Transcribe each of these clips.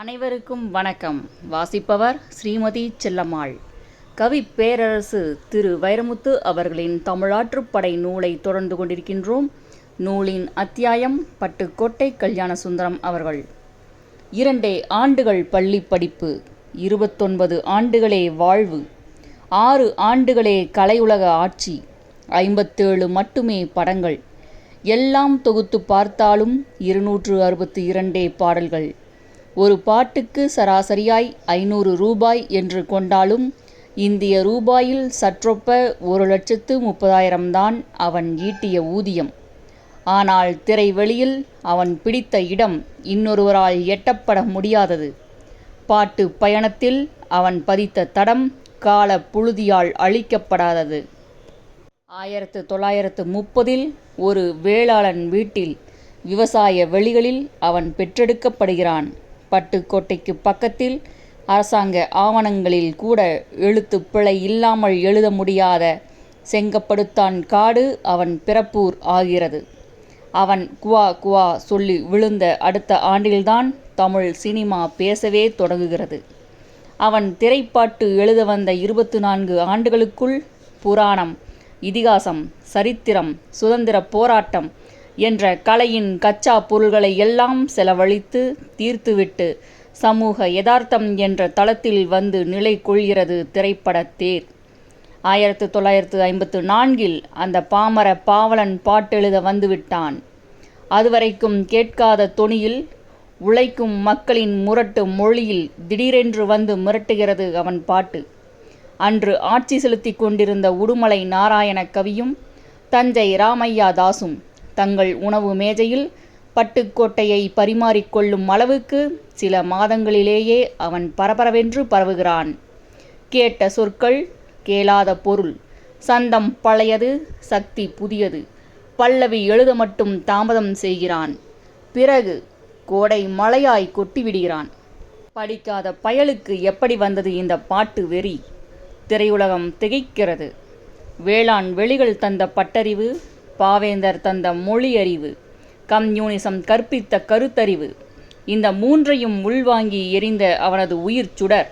அனைவருக்கும் வணக்கம். வாசிப்பவர் ஸ்ரீமதி செல்லம்மாள். கவி பேரரசு திரு வைரமுத்து அவர்களின் தமிழாற்றுப்படை நூலை தொடர்ந்து கொண்டிருக்கின்றோம். நூலின் அத்தியாயம் பட்டுக்கோட்டை கல்யாண சுந்தரம் அவர்கள். இரண்டே ஆண்டுகள் பள்ளி படிப்பு இருபத்தொன்பது ஆண்டுகளே வாழ்வு ஆறு ஆண்டுகளே கலையுலக ஆட்சி ஐம்பத்தேழு மட்டுமே படங்கள். எல்லாம் தொகுத்து பார்த்தாலும் இருநூற்று அறுபத்தி இரண்டே பாடல்கள். ஒரு பாட்டுக்கு சராசரியாய் ஐநூறு ரூபாய் என்று கொண்டாலும் இந்திய ரூபாயில் சற்றொப்ப ஒரு லட்சத்து முப்பதாயிரம்தான் அவன் ஈட்டிய ஊதியம். ஆனால் திரைவெளியில் அவன் பிடித்த இடம் இன்னொருவரால் எட்டப்பட முடியாதது. பாட்டு பயணத்தில் அவன் பதித்த தடம் கால புழுதியால் அழிக்கப்படாதது. ஆயிரத்து தொள்ளாயிரத்து முப்பதில் ஒரு வேளாளன் வீட்டில் விவசாய வெளிகளில் அவன் பெற்றெடுக்கப்படுகிறான். பட்டுக்கோட்டைக்கு பக்கத்தில் அரசாங்க ஆவணங்களில் கூட எழுத்து பிழை இல்லாமல் எழுத முடியாத செங்கப்படுத்தான் காடு அவன் பிறப்பூர் ஆகிறது. அவன் குவா குவா சொல்லி விழுந்த அடுத்த ஆண்டில்தான் தமிழ் சினிமா பேசவே தொடங்குகிறது. அவன் திரைப்பாட்டு எழுத வந்த இருபத்து நான்கு ஆண்டுகளுக்குள் புராணம் இதிகாசம் சரித்திரம் சுதந்திர போராட்டம் என்ற கலையின் கச்சா பொருள்களை எல்லாம் செலவழித்து தீர்த்துவிட்டு சமூக யதார்த்தம் என்ற தளத்தில் வந்து நிலை கொள்கிறது திரைப்பட தேர். ஆயிரத்து தொள்ளாயிரத்து ஐம்பத்து நான்கில் அந்த பாமர பாவலன் பாட்டெழுத வந்துவிட்டான். அதுவரைக்கும் கேட்காத தொனியில் உழைக்கும் மக்களின் முரட்டு மொழியில் திடீரென்று வந்து மிரட்டுகிறது அவன் பாட்டு. அன்று ஆட்சி செலுத்தி கொண்டிருந்த உடுமலை நாராயண கவியும் தஞ்சை ராமையா தாசும் தங்கள் உணவு மேஜையில் பட்டுக்கோட்டையை பரிமாறிக்கொள்ளும் அளவுக்கு சில மாதங்களிலேயே அவன் பரபரவென்று பரவுகிறான். கேட்ட சொற்கள் கேளாத பொருள். சந்தம் பழையது சக்தி புதியது. பல்லவி எழுத மட்டும் தாமதம் செய்கிறான். பிறகு கோடை மழையாய் கொட்டிவிடுகிறான். படிக்காத பயலுக்கு எப்படி வந்தது இந்த பாட்டு வெறி? திரையுலகம் திகைக்கிறது. வேளாண் வெளிகள் தந்த பட்டறிவு பாவேந்தர் தந்த மொழி அறிவு கம்யூனிசம் கற்பித்த கருத்தறிவு இந்த மூன்றையும் உள்வாங்கி எரிந்த அவனது உயிர் சுடர்.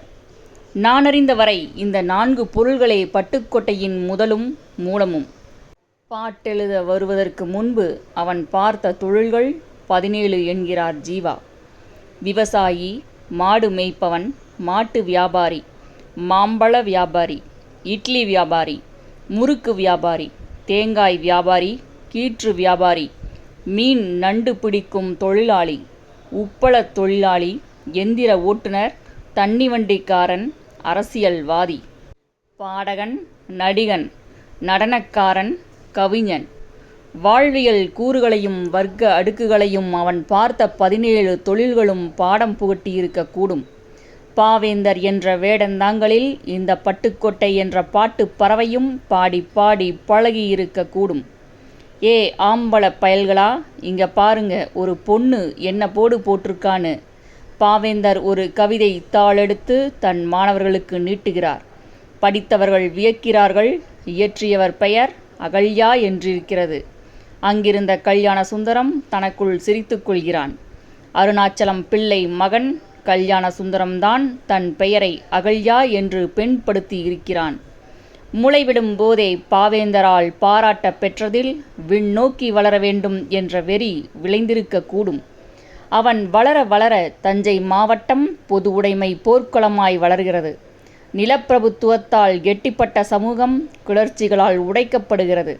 நானறிந்த வரை இந்த நான்கு பொருள்களே பட்டுக்கோட்டையின் முதலும் மூலமும். பாட்டெழுத வருவதற்கு முன்பு அவன் பார்த்த தொழில்கள் பதினேழு என்கிறார் ஜீவா. விவசாயி மாடு மேய்ப்பவன் மாட்டு வியாபாரி மாம்பழ வியாபாரி இட்லி வியாபாரி முறுக்கு வியாபாரி தேங்காய் வியாபாரி கீற்று வியாபாரி மீன் நண்டு பிடிக்கும் தொழிலாளி உப்பளத் தொழிலாளி எந்திர ஓட்டுநர் தண்ணி வண்டிக்காரன் அரசியல்வாதி பாடகன் நடிகன் நடனக்காரன் கவிஞன். வாழ்வியல் கூறுகளையும் வர்க்க அடுக்குகளையும் அவன் பார்த்த பதினேழு தொழில்களும் பாடம் புகட்டியிருக்கக்கூடும் பாவேந்தர் என்ற வேடந்தாங்களில் இந்த பட்டுக்கோட்டை என்ற பாட்டு பறவையும் பாடி பாடி பழகி இருக்கக்கூடும் ஏ ஆம்பள பயல்களா? இங்க பாருங்க ஒரு பொண்ணு என்ன போடு போட்டிருக்கான்னு. பாவேந்தர் ஒரு கவிதை தாளெடுத்து தன் மாணவர்களுக்கு நீட்டுகிறார். படித்தவர்கள் வியக்கிறார்கள் இயற்றியவர் பெயர் அகல்யா என்றிருக்கிறது. அங்கிருந்த கல்யாண சுந்தரம் தனக்குள் சிரித்துக்கொள்கிறான் அருணாச்சலம் பிள்ளை மகன் கல்யாண சுந்தரம்தான் தன் பெயரை அகல்யா என்று பெண்படுத்தி இருக்கிறான் முளைவிடும் போதே பாவேந்தரால் பாராட்ட பெற்றதில் விண்ணோக்கி வளர வேண்டும் என்ற வெறி விளைந்திருக்கக்கூடும். அவன் வளர வளர தஞ்சை மாவட்டம் பொது உடைமை போர்க்குளமாய் வளர்கிறது. நிலப்பிரபுத்துவத்தால் கெட்டிப்பட்ட சமூகம் கிளர்ச்சிகளால் உடைக்கப்படுகிறது.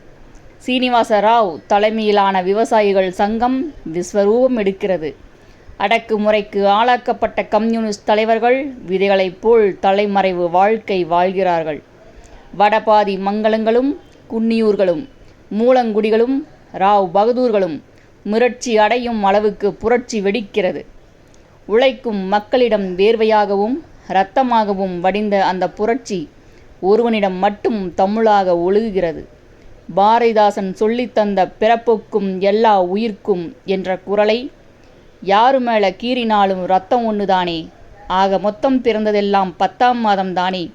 சீனிவாச ராவ் தலைமையிலான விவசாயிகள் சங்கம் விஸ்வரூபம் எடுக்கிறது. அடக்குமுறைக்கு ஆளாக்கப்பட்ட கம்யூனிஸ்ட் தலைவர்கள் விதைகளைப் போல் தலைமறைவு வாழ்க்கை வாழ்கிறார்கள். வடபாதி மங்களங்களும் குன்னியூர்களும் மூலங்குடிகளும் ராவ் பகதூர்களும் மிரட்சி அடையும் அளவுக்கு புரட்சி வெடிக்கிறது. உழைக்கும் மக்களிடம் வேர்வையாகவும் இரத்தமாகவும் வடிந்த அந்த புரட்சி ஒருவனிடம் மட்டும் தமிழாக ஒழுகுகிறது. பாரதிதாசன் சொல்லித்தந்த பிறப்புக்கும் எல்லா உயிர்க்கும் என்ற குரலை யாரு மேலே கீறினாலும் ரத்தம் ஒன்றுதானே ஆக மொத்தம் பிறந்ததெல்லாம் பத்தாம் மாதம் தானே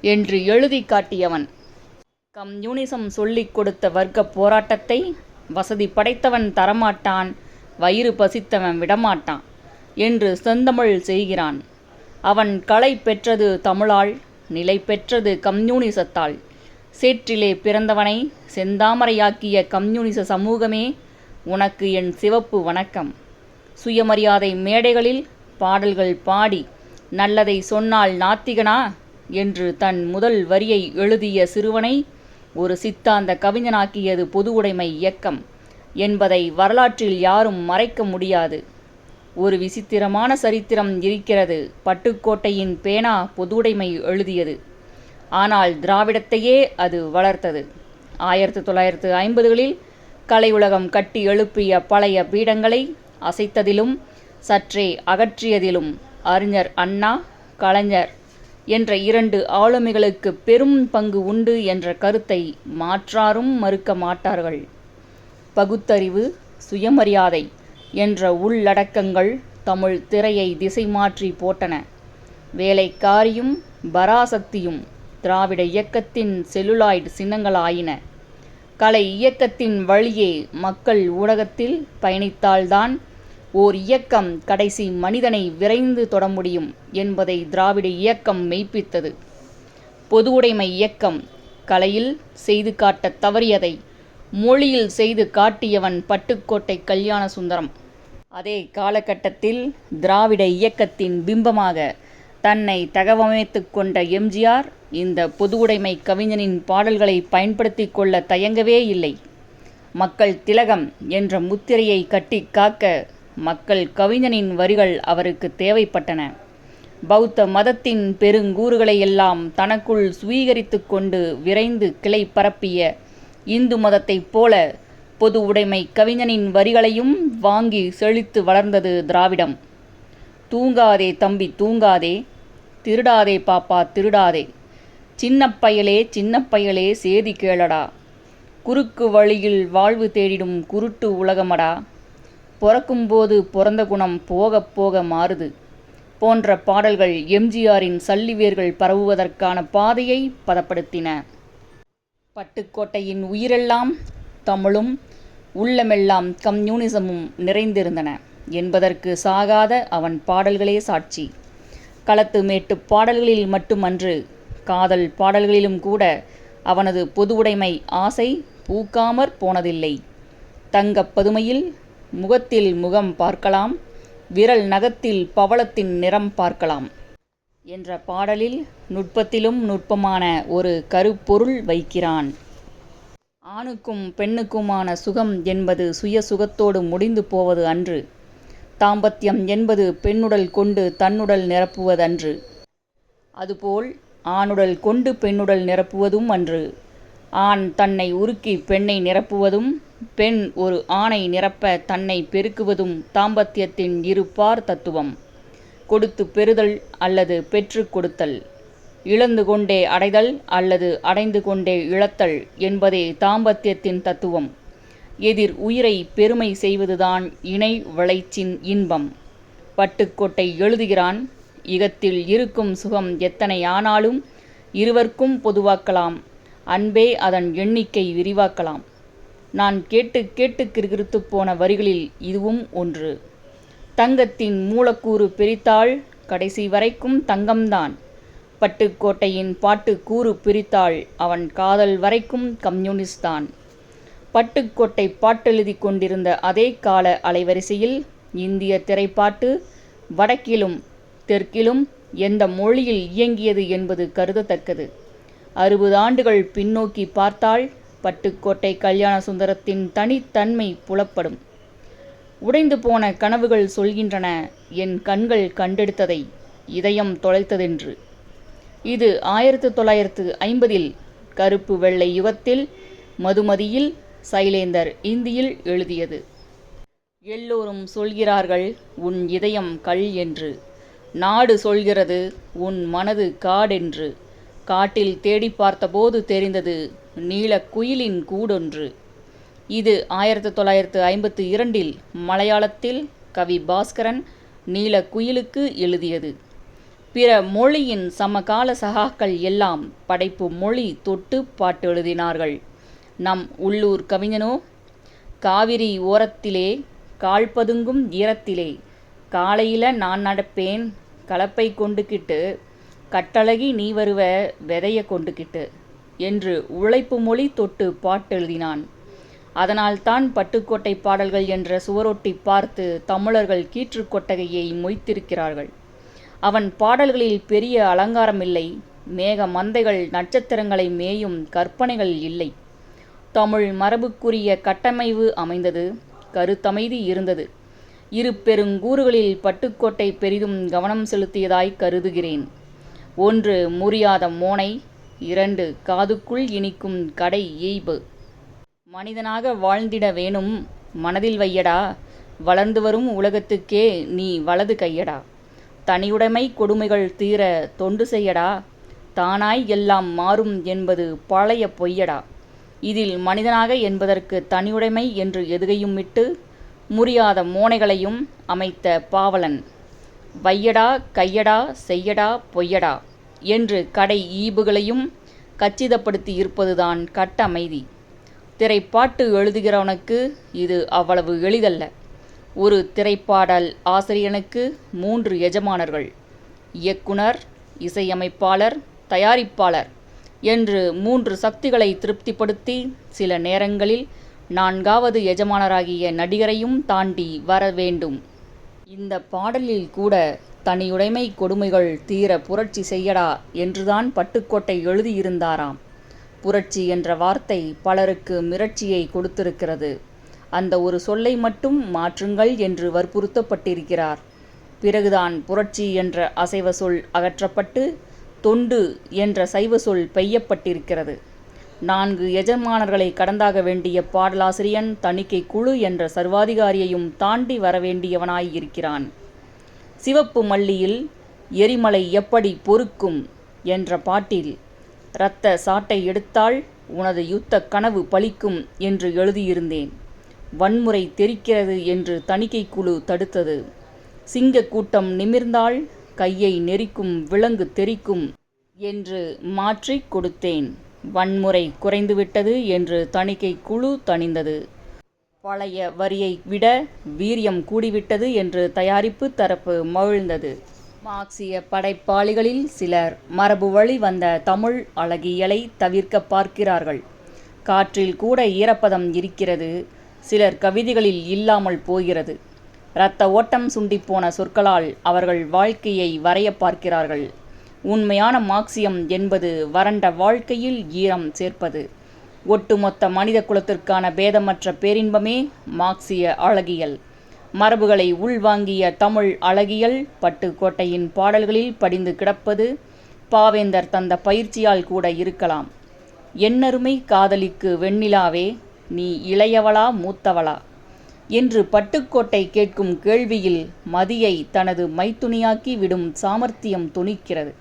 என்று எழுதி காட்டியவன். கம்யூனிசம் சொல்லிக் கொடுத்த வர்க்க போராட்டத்தை வசதி படைத்தவன் தரமாட்டான் வயிறு பசித்தவன் விடமாட்டான் என்று செந்தமிழ் செய்கிறான். அவன் களை பெற்றது தமிழால் நிலை பெற்றது கம்யூனிசத்தால். சேற்றிலே பிறந்தவனை செந்தாமரையாக்கிய கம்யூனிச சமூகமே உனக்கு என் சிவப்பு வணக்கம். சுயமரியாதை மேடைகளில் பாடல்கள் பாடி நல்லதை சொன்னால் நாத்திகனா? என்று தன் முதல் வரியை எழுதிய சிறுவனை ஒரு சித்தாந்த கவிஞனாக்கியது பொது உடைமை இயக்கம். என்பதை வரலாற்றில் யாரும் மறைக்க முடியாது. ஒரு விசித்திரமான சரித்திரம் இருக்கிறது பட்டுக்கோட்டையின் பேனா பொதுவுடைமை எழுதியது. ஆனால் திராவிடத்தையே அது வளர்த்தது. ஆயிரத்து தொள்ளாயிரத்து ஐம்பதுகளில் கலை உலகம் கட்டி எழுப்பிய பழைய பீடங்களை அசைத்ததிலும் சற்றே அகற்றியதிலும் அறிஞர் அண்ணா கலைஞர் என்ற இரண்டு ஆளுமைகளுக்கு பெரும் பங்கு உண்டு என்ற கருத்தை மாற்றாரும் மறுக்க மாட்டார்கள். பகுத்தறிவு சுயமரியாதை என்ற உள்ளடக்கங்கள் தமிழ் திரையை திசை மாற்றி போட்டன. வேலைக்காரியும் பராசக்தியும் திராவிட இயக்கத்தின் செல்லுலாய்டு சின்னங்களாயின. கலை இயக்கத்தின் வழியே மக்கள் ஊடகத்தில் பயணித்தால்தான் ஓர் இயக்கம் கடைசி மனிதனை விரைந்து தொட முடியும் என்பதை திராவிட இயக்கம் மெய்ப்பித்தது. பொது உடைமை இயக்கம் கலையில் செய்து காட்டத் தவறியதை மொழியில் செய்து காட்டியவன் பட்டுக்கோட்டை கல்யாண சுந்தரம். அதே காலகட்டத்தில் திராவிட இயக்கத்தின் பிம்பமாக தன்னை தகவமைத்து கொண்ட எம்ஜிஆர் இந்த பொதுவுடைமை கவிஞனின் பாடல்களை பயன்படுத்தி கொள்ள தயங்கவே இல்லை. மக்கள் திலகம் என்ற முத்திரையை கட்டி காக்க மக்கள் கவிஞனின் வரிகள் அவருக்கு தேவைப்பட்டன. பௌத்த மதத்தின் பெருங்கூறுகளை எல்லாம் தனக்குள் சுவீகரித்து கொண்டு விரைந்து கிளை பரப்பிய இந்து மதத்தைப் போல பொது உடைமை கவிஞனின் வரிகளையும் வாங்கி செழித்து வளர்ந்தது திராவிடம். தூங்காதே தம்பி தூங்காதே. திருடாதே பாப்பா திருடாதே. சின்ன பயலே சின்ன பயலே சேதி கேளடா. குறுக்கு வழியில் வாழ்வு தேடிடும் குருட்டு உலகமடா. பிறக்கும்போது பிறந்த குணம் போக போக மாறுது. போன்ற பாடல்கள் எம்ஜிஆரின் சல்லிவேர்கள் பரவுவதற்கான பாதையை பதப்படுத்தின. பட்டுக்கோட்டையின் உயிரெல்லாம் தமிழும் உள்ளமெல்லாம் கம்யூனிசமும் நிறைந்திருந்தன என்பதற்கு சாகாத அவன் பாடல்களே சாட்சி. களத்து மேட்டு பாடல்களில் மட்டுமன்று காதல் பாடல்களிலும் கூட அவனது பொதுவுடைமை ஆசை பூக்காமற் போனதில்லை. தங்கப் பதுமையில் முகத்தில் முகம் பார்க்கலாம் விரல் நகத்தில் பவளத்தின் நிறம் பார்க்கலாம் என்ற பாடலில் நுட்பத்திலும் நுட்பமான ஒரு கருப்பொருள் வைக்கிறான். ஆணுக்கும் பெண்ணுக்குமான சுகம் என்பது சுய சுகத்தோடு முடிந்து போவது அன்று. தாம்பத்தியம் என்பது பெண்ணுடல் கொண்டு தன்னுடல் நிரப்புவதன்று. அதுபோல் ஆணுடல் கொண்டு பெண்ணுடல் நிரப்புவதும் அன்று. ஆண் தன்னை உருக்கி பெண்ணை நிரப்புவதும் பெண் ஒரு ஆணை நிரப்ப தன்னை பெருக்குவதும் தாம்பத்தியத்தின் இருப்பார் தத்துவம். கொடுத்து பெறுதல் அல்லது பெற்று கொடுத்தல். இழந்து கொண்டே அடைதல் அல்லது அடைந்து கொண்டே இழத்தல் என்பதே தாம்பத்தியத்தின் தத்துவம். எதிர் உயிரை பெருமை செய்வதுதான் இணை விளைச்சின் இன்பம். பட்டுக்கோட்டை எழுதுகிறான் இகத்தில் இருக்கும் சுகம் எத்தனை ஆனாலும் இருவர்க்கும் பொதுவாக்கலாம். அன்பே அதன் எண்ணிக்கை விரிவாக்கலாம். நான் கேட்டு கேட்டு கிருகிருத்து போன வரிகளில் இதுவும் ஒன்று. தங்கத்தின் மூலக்கூறு பிரித்தாள் கடைசி வரைக்கும் தங்கம்தான். பட்டுக்கோட்டையின் பாட்டு கூறு பிரித்தாள் அவன் காதல் வரைக்கும் கம்யூனிஸ்ட் தான் பட்டுக்கோட்டை பாட்டெழுதி கொண்டிருந்த அதே கால அலைவரிசையில் இந்திய திரைப்பாட்டு வடக்கிலும் தெற்கிலும் எந்த மொழியில் இயங்கியது என்பது கருதத்தக்கது. அறுபது ஆண்டுகள் பின்னோக்கி பார்த்தால் பட்டுக்கோட்டை கல்யாண சுந்தரத்தின் தனித்தன்மை புலப்படும். உடைந்து போன கனவுகள் சொல்கின்றன என் கண்கள் கண்டெடுத்ததை இதயம் தொலைத்ததென்று. இது ஆயிரத்து தொள்ளாயிரத்து ஐம்பதில் கருப்பு வெள்ளை யுகத்தில் மதுமதியில் சைலேந்தர் இந்தியில் எழுதியது. எல்லோரும் சொல்கிறார்கள் உன் இதயம் கல் என்று. நாடு சொல்கிறது உன் மனது காடென்று. காட்டில் தேடி பார்த்தபோது தெரிந்தது நீலக்குயிலின் கூடொன்று. இது ஆயிரத்து தொள்ளாயிரத்து ஐம்பத்து இரண்டில் மலையாளத்தில் கவி பாஸ்கரன் நீலக்குயிலுக்கு எழுதியது. பிற மொழியின் சமகால சகாக்கள் எல்லாம் படைப்பு மொழி தொட்டு பாட்டு எழுதினார்கள். நம் உள்ளூர் கவிஞனோ காவிரி ஓரத்திலே கால்பதுங்கும் ஈரத்திலே காலையில நான் நடப்பேன் கலப்பை கொண்டுக்கிட்டு கட்டழகி நீ வருவ வெதைய கொண்டுக்கிட்டு என்று உழைப்பு மொழி தொட்டு பாட்டெழுதினான் அதனால்தான் பட்டுக்கோட்டை பாடல்கள் என்ற சுவரொட்டி பார்த்து தமிழர்கள் கீற்று கொட்டகையை மொய்த்திருக்கிறார்கள். அவன் பாடல்களில் பெரிய அலங்காரமில்லை. மேக மந்தைகள் நட்சத்திரங்களை மேயும் கற்பனைகள் இல்லை. தமிழ் மரபுக்குரிய கட்டமைவு அமைந்தது கருத்தமைதி இருந்தது. இரு பெருங்கூறுகளில் பட்டுக்கோட்டை பெரிதும் கவனம் செலுத்தியதாய் கருதுகிறேன். ஒன்று முறியாத மோனை இரண்டு காதுக்குள் இனிக்கும் கடை இயைபு மனிதனாக வாழ்ந்திட வேணும் மனதில் வையடா வளர்ந்து வரும் உலகத்துக்கே நீ வலது கையடா. தனியுடைமை கொடுமைகள் தீர தொண்டு செய்யடா தானாய் எல்லாம் மாறும் என்பது பழைய பொய்யடா. இதில் மனிதனாக என்பதற்கு தனியுடைமை என்று எதுகையும் விட்டு முறியாத மோனைகளையும் அமைத்த பாவலன். வையடா கையடா செய்யடா பொய்யடா. என்று கடை ஈபுகளையும் கச்சிதப்படுத்தி இருப்பதுதான் கட்டமைதி. திரைப்பாட்டு எழுதுகிறவனுக்கு இது அவ்வளவு எளிதல்ல. ஒரு திரைப்பாடல் ஆசிரியனுக்கு மூன்று எஜமானர்கள் இயக்குனர் இசையமைப்பாளர் தயாரிப்பாளர் என்று மூன்று சக்திகளை திருப்திப்படுத்தி சில நேரங்களில் நான்காவது எஜமானராகிய நடிகரையும் தாண்டி வர வேண்டும். இந்த பாடலில் கூட தனியுடைமை கொடுமைகள் தீர புரட்சி செய்யடா என்றுதான் பட்டுக்கோட்டை எழுதியிருந்தாராம். புரட்சி என்ற வார்த்தை பலருக்கு மிரட்சியை கொடுத்திருக்கிறது. அந்த ஒரு சொல்லை மட்டும் மாற்றுங்கள் என்று வற்புறுத்தப்பட்டிருக்கிறார். பிறகுதான் புரட்சி என்ற அசைவ சொல் அகற்றப்பட்டு தொண்டு என்ற சைவ சொல் பெய்யப்பட்டிருக்கிறது. நான்கு எஜமானர்களை கடந்தாக வேண்டிய பாடலாசிரியன் தணிக்கை குழு என்ற சர்வாதிகாரியையும் தாண்டி வரவேண்டியவனாய் இருக்கிறான். சிவப்பு மல்லியில் எரிமலை எப்படி பொறுக்கும் என்ற பாட்டில். இரத்த சாட்டை எடுத்தால் உனது யுத்த கனவு பலிக்கும் என்று எழுதியிருந்தேன். வன்முறை தெரிக்கிறது என்று தணிக்கை குழு தடுத்தது. சிங்க கூட்டம் நிமிர்ந்தால் கையை நெரிக்கும் விலங்கு தெரிக்கும் என்று மாற்றிக் கொடுத்தேன். வன்முறை குறைந்துவிட்டது என்று தணிக்கை குழு தணிந்தது. பழைய வரியை விட வீரியம் கூடிவிட்டது என்று தயாரிப்பு தரப்பு மகிழ்ந்தது. மார்க்சிய படைப்பாளிகளில் சிலர் மரபு வழி வந்த தமிழ் அழகியலை தவிர்க்க பார்க்கிறார்கள். காற்றில் கூட ஈரப்பதம் இருக்கிறது சிலர் கவிதைகளில் இல்லாமல் போகிறது. இரத்த ஓட்டம் சுண்டிப்போன சொற்களால் அவர்கள் வாழ்க்கையை வரைய பார்க்கிறார்கள். உண்மையான மார்க்சியம் என்பது வறண்ட வாழ்க்கையில் ஈரம் சேர்ப்பது. ஒட்டுமொத்த மனித குலத்திற்கான பேதமற்ற பேரின்பமே மார்க்சிய அழகியல். மரபுகளை உள்வாங்கிய தமிழ் அழகியல் பட்டுக்கோட்டையின் பாடல்களில் படிந்து கிடப்பது பாவேந்தர் தந்த பயிற்சியால் கூட இருக்கலாம். என்னருமை காதலிக்கு வெண்ணிலாவே நீ இளையவளா மூத்தவளா? என்று பட்டுக்கோட்டை கேட்கும் கேள்வியில் மதியை தனது மைத்துணியாக்கி விடும் சாமர்த்தியம் துணிக்கிறது.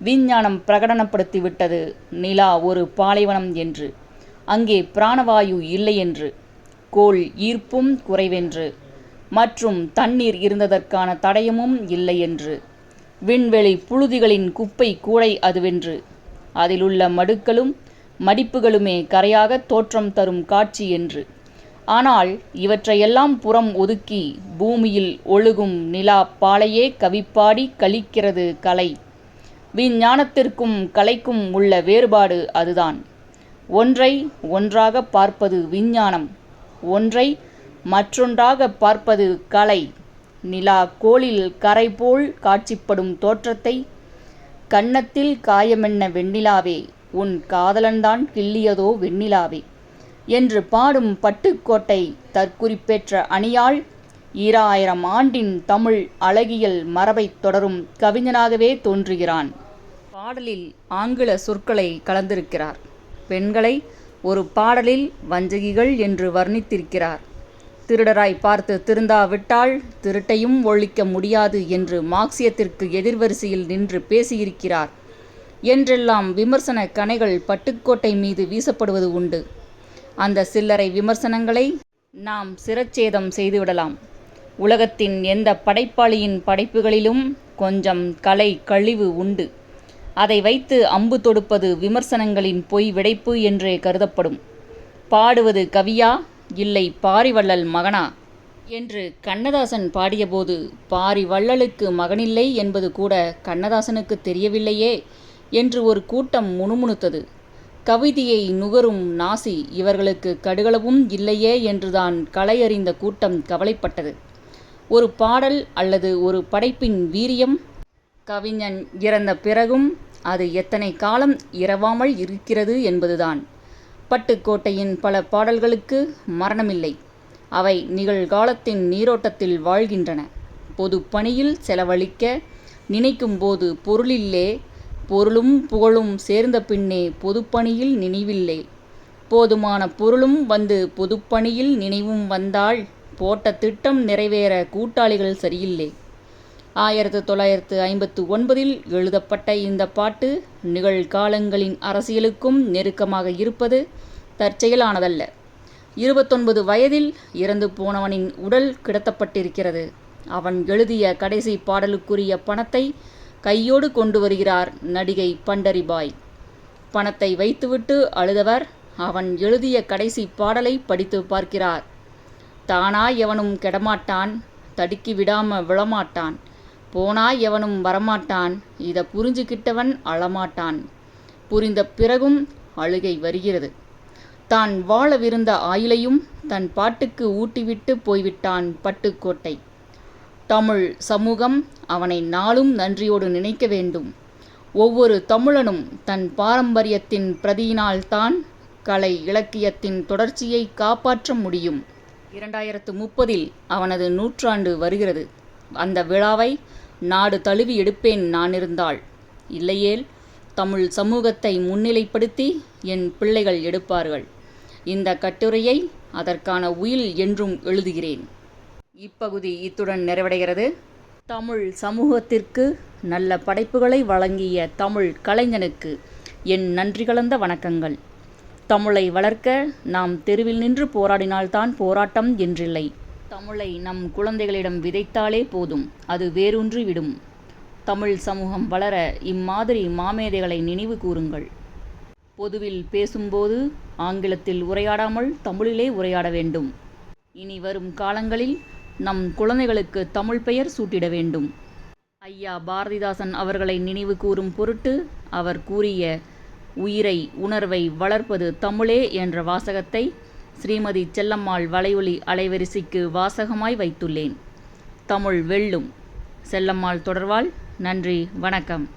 விஞ்ஞானம் பிரகடனப்படுத்திவிட்டது நிலா ஒரு பாலைவனம் என்று. அங்கே பிராணவாயு இல்லையென்று. கோள் ஈர்ப்பும் குறைவென்று. மற்றும் தண்ணீர் இருந்ததற்கான தடயமும் இல்லையென்று. விண்வெளி புழுதிகளின் குப்பை கூடை அதுவென்று. அதிலுள்ள மடுக்களும் மடிப்புகளுமே கரையாக தோற்றம் தரும் காட்சி என்று. ஆனால் இவற்றையெல்லாம் புறம் ஒதுக்கி பூமியில் ஒழுகும் நிலா பாலையே கவிப்பாடி கழிக்கிறது கலை. விஞ்ஞானத்திற்கும் கலைக்கும் உள்ள வேறுபாடு அதுதான். ஒன்றை ஒன்றாக பார்ப்பது விஞ்ஞானம் ஒன்றை மற்றொன்றாக பார்ப்பது கலை. நிலா கோளில் கரை போல் காட்சிப்படும் தோற்றத்தை கன்னத்தில் காயமென்ன வெண்ணிலாவே உன் காதலன்தான் கிள்ளியதோ வெண்ணிலாவே என்று பாடும் பட்டுக்கோட்டை தற்குறிப்பேற்ற அணியாள் ஈராயிரம் ஆண்டின் தமிழ் அழகியல் மரபைத் தொடரும் கவிஞனாகவே தோன்றுகிறான். பாடலில் ஆங்கில சொற்களை கலந்திருக்கிறார். பெண்களை ஒரு பாடலில் வஞ்சகிகள் என்று வர்ணித்திருக்கிறார். திருடராய் பார்த்து திருந்தாவிட்டால் திருட்டையும் ஒழிக்க முடியாது என்று மார்க்சியத்திற்கு எதிர்வரிசையில் நின்று பேசியிருக்கிறார். என்றெல்லாம் விமர்சன கணைகள் பட்டுக்கோட்டை மீது வீசப்படுவது உண்டு. அந்த சில்லறை விமர்சனங்களை நாம் சிரச்சேதம் செய்துவிடலாம். உலகத்தின் எந்த படைப்பாளியின் படைப்புகளிலும் கொஞ்சம் கலை கழிவு உண்டு. அதை வைத்து அம்பு தொடுப்பது விமர்சனங்களின் பொய் விடைப்பு என்றே கருதப்படும். பாடுவது கவியா இல்லை பாரிவள்ளல் மகனா? என்று கண்ணதாசன் பாடியபோது பாரிவள்ளலுக்கு மகனில்லை என்பது கூட கண்ணதாசனுக்கு தெரியவில்லையே என்று ஒரு கூட்டம் முணுமுணுத்தது. கவிதையை நுகரும் நாசி இவர்களுக்கு கடுகளவும் இல்லையே என்றுதான் கலையறிந்த கூட்டம் கவலைப்பட்டது. ஒரு பாடல் அல்லது ஒரு படைப்பின் வீரியம்? கவிஞன் இறந்த பிறகும் அது எத்தனை காலம் இரவாமல் இருக்கிறது என்பதுதான். பட்டுக்கோட்டையின் பல பாடல்களுக்கு மரணமில்லை. அவை நிகழ்காலத்தின் நீரோட்டத்தில் வாழ்கின்றன. பொது பணியில் செலவழிக்க நினைக்கும் போது பொருளில்லே பொருளும் புகழும் சேர்ந்த பின்னே பொதுப்பணியில் நினைவில்லை. போதுமான பொருளும் வந்து பொதுப்பணியில் நினைவும் வந்தால் போட்ட திட்டம் நிறைவேற கூட்டாளிகள் சரியில்லை. ஆயிரத்து தொள்ளாயிரத்து ஐம்பத்து ஒன்பதில் எழுதப்பட்ட இந்த பாட்டு நிகழ்காலங்களின் அரசியலுக்கும் நெருக்கமாக இருப்பது தற்செயலானதல்ல. இருபத்தொன்பது வயதில் இறந்து போனவனின் உடல் கிடத்தப்பட்டிருக்கிறது. அவன் எழுதிய கடைசி பாடலுக்குரிய பணத்தை கையோடு கொண்டு வருகிறார் நடிகை பண்டரிபாய். பணத்தை வைத்துவிட்டு அழுதவர் அவன் எழுதிய கடைசி பாடலை படித்து பார்க்கிறார். தானா எவனும் கெடமாட்டான் தடுக்கி விடாம விழமாட்டான். போனா எவனும் வரமாட்டான் இதை புரிஞ்சுக்கிட்டவன் அழமாட்டான். புரிந்த பிறகும் அழுகை வருகிறது. தான் வாழவிருந்த ஆயுளையும் தன் பாட்டுக்கு ஊட்டிவிட்டு போய்விட்டான் பட்டுக்கோட்டை. தமிழ் சமூகம் அவனை நாளும் நன்றியோடு நினைக்க வேண்டும். ஒவ்வொரு தமிழனும் தன் பாரம்பரியத்தின் பிரதியினால்தான் கலை இலக்கியத்தின் தொடர்ச்சியை காப்பாற்ற முடியும். இரண்டாயிரத்து முப்பதில் அவனது நூற்றாண்டு வருகிறது. அந்த விழாவை நாடு தழுவி எடுப்பேன் நான் இருந்தால் இல்லையேல் தமிழ் சமூகத்தை முன்னிலைப்படுத்தி என் பிள்ளைகள் எடுப்பார்கள். இந்த கட்டுரையை அதற்கான உயில் என்றும் எழுதுகிறேன். இப்பகுதி இத்துடன் நிறைவடைகிறது. தமிழ் சமூகத்திற்கு நல்ல படைப்புகளை வழங்கிய தமிழ் கலைஞனுக்கு என் நன்றி கலந்த வணக்கங்கள். தமிழை வளர்க்க நாம் தெருவில் நின்று போராடினால்தான் போராட்டம் என்றில்லை. தமிழை நம் குழந்தைகளிடம் விதைத்தாலே போதும் அது வேரூன்றி விடும் தமிழ் சமூகம் வளர இம்மாதிரி மாமேதைகளை நினைவு கூறுங்கள். பொதுவில் பேசும்போது ஆங்கிலத்தில் உரையாடாமல் தமிழிலே உரையாட வேண்டும். இனி வரும் காலங்களில் நம் குழந்தைகளுக்கு தமிழ் பெயர் சூட்டிட வேண்டும். ஐயா பாரதிதாசன் அவர்களை நினைவு கூறும் பொருட்டு அவர் கூறிய உயிரை உணர்வை வளர்ப்பது தமிழே என்ற வாசகத்தை ஸ்ரீமதி செல்லம்மாள் வலையொலி அலைவரிசைக்கு வாசகமாய் வைத்துள்ளேன். தமிழ் வெல்லும். செல்லம்மாள் தொடர்வாள் நன்றி வணக்கம்.